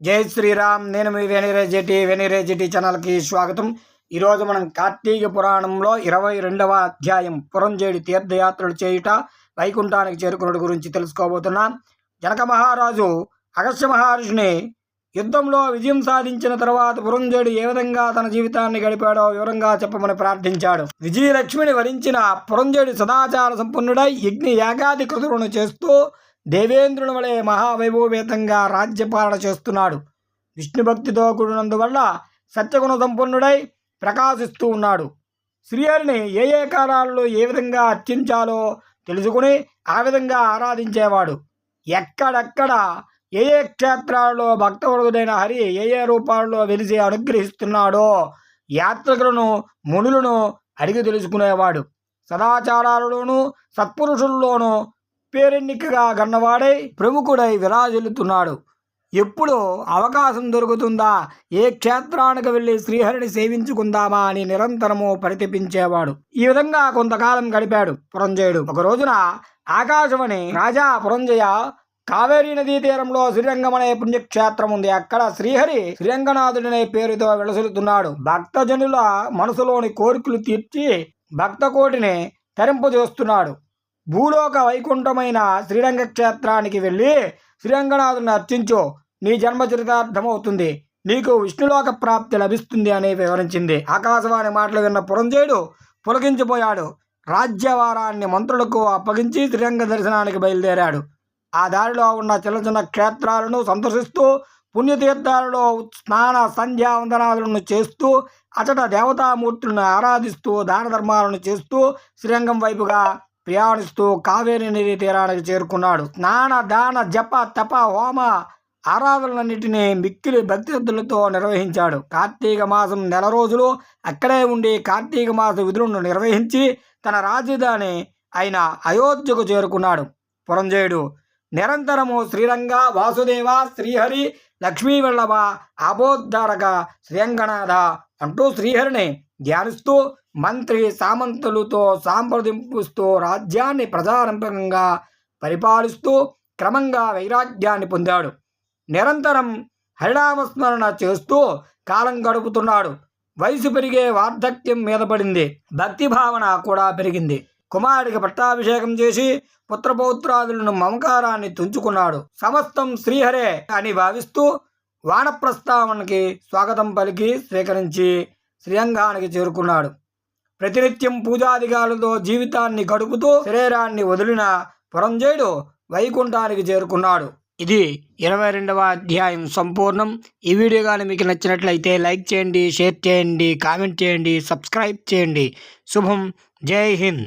జై శ్రీరామ్ నేను మీ వెనిరేజెటి వెనిరేజెటి ఛానల్కి స్వాగతం. ఈరోజు మనం కార్తీక పురాణంలో ఇరవై రెండవ అధ్యాయం పురంజేడి తీర్థయాత్రలు చేయుట వైకుంఠానికి చేరుకున్నట్టు గురించి తెలుసుకోబోతున్నాం. జనక మహారాజు అగస్త్య మహర్షిని యుద్ధంలో విజయం సాధించిన తర్వాత పురంజేడు ఏ విధంగా తన జీవితాన్ని గడిపాడో వివరంగా చెప్పమని ప్రార్థించాడు. విజయలక్ష్మిని వరించిన పురంజేడు సదాచార సంపన్నుడై యజ్ఞ యాగాది కృతులను చేస్తూ దేవేంద్రుని వలె మహావైభవేతంగా రాజ్యపాలన చేస్తున్నాడు. విష్ణు భక్తితో కూడినందువల్ల సత్యగుణ సంపన్నుడై ప్రకాశిస్తూ ఉన్నాడు. శ్రీహరిని ఏ ఏ కాలాల్లో ఏ విధంగా అర్చించాలో తెలుసుకుని ఆ విధంగా ఆరాధించేవాడు. ఎక్కడెక్కడ ఏ ఏ క్షేత్రాల్లో భక్తవరుడైన హరి ఏ ఏ రూపాల్లో వెలిసి అనుగ్రహిస్తున్నాడో యాత్రికులను మునులను అడిగి తెలుసుకునేవాడు. సదాచారాలలోనూ సత్పురుషుల్లోనూ పేరెన్నికగా గన్నవాడై ప్రముఖుడై విరాజిల్లుతున్నాడు. ఎప్పుడు అవకాశం దొరుకుతుందా? ఏ క్షేత్రానికి వెళ్ళి శ్రీహరిని సేవించుకుందామా అని నిరంతరము పరితపించేవాడు. ఈ విధంగా కొంతకాలం గడిపాడు పురంజయుడు. ఒక రోజున ఆకాశమని రాజా పురంజయ కావేరీ నదీ తీరంలో శ్రీరంగమనే పుణ్యక్షేత్రం ఉంది. అక్కడ శ్రీహరి శ్రీరంగనాథుడనే పేరుతో విలసిల్లుతున్నాడు. భక్తజనుల మనసులోని కోరికలు తీర్చి భక్త కోటిని తరింపజేస్తున్నాడు. భూలోక వైకుంఠమైన శ్రీరంగ క్షేత్రానికి వెళ్ళి శ్రీరంగనాథుని అర్చించు. నీ జన్మ చరితార్థమవుతుంది. నీకు విష్ణులోక ప్రాప్తి లభిస్తుంది అని వివరించింది. ఆకాశవాణి మాటలు విన్న పురంజయుడు పులకించిపోయాడు. రాజ్యవారాన్ని మంత్రులకు అప్పగించి శ్రీరంగ దర్శనానికి బయలుదేరాడు. ఆ దారిలో ఉన్న చిన్న చిన్న క్షేత్రాలను సందర్శిస్తూ పుణ్యతీర్థాలలో స్నాన సంధ్యా వందనాదులను చేస్తూ అచట దేవతామూర్తులను ఆరాధిస్తూ దాన ధర్మాలను చేస్తూ శ్రీరంగం వైపుగా ప్రయాణిస్తూ కావేరీ నది తీరానికి చేరుకున్నాడు. స్నాన దాన జప తప హోమ ఆరాధనలన్నింటినీ మిక్కిలి భక్తిశ్రద్ధలతో నిర్వహించాడు. కార్తీక మాసం నెల రోజులు అక్కడే ఉండి కార్తీక మాస విధులను నిర్వహించి తన రాజధాని అయిన అయోధ్యకు చేరుకున్నాడు. పురంజయుడు నిరంతరము శ్రీరంగ వాసుదేవ శ్రీహరి లక్ష్మీ వల్లభ ఆబోద్ధారక శ్రీరంగనాథ అంటూ శ్రీహరిని ధ్యానిస్తూ మంత్రి సామంతులతో సాంప్రదింపుస్తూ రాజ్యాన్ని ప్రజారంభకంగా పరిపాలిస్తూ క్రమంగా వైరాగ్యాన్ని పొందాడు. నిరంతరం హరినామస్మరణ చేస్తూ కాలం గడుపుతున్నాడు. వయసు పెరిగే వార్ధక్యం మీద పడింది. భక్తి భావన కూడా పెరిగింది. కుమారుడికి పట్టాభిషేకం చేసి పుత్రపౌత్రాదులను మమకారాన్ని తుంచుకున్నాడు. సమస్తం శ్రీహరే అని భావిస్తూ వానప్రస్తావనకి స్వాగతం పలికి స్వీకరించి శ్రీరంగానికి చేరుకున్నాడు. ప్రతినిత్యం పూజాదిగాలతో జీవితాన్ని గడుపుతూ శరీరాన్ని వదిలిన పురంజయుడు వైకుంఠానికి చేరుకున్నాడు. ఇది ఇరవై రెండవ అధ్యాయం సంపూర్ణం. ఈ వీడియో కానీ మీకు నచ్చినట్లయితే లైక్ చేయండి షేర్ చేయండి కామెంట్ చేయండి సబ్స్క్రైబ్ చేయండి. శుభం. జై హింద్.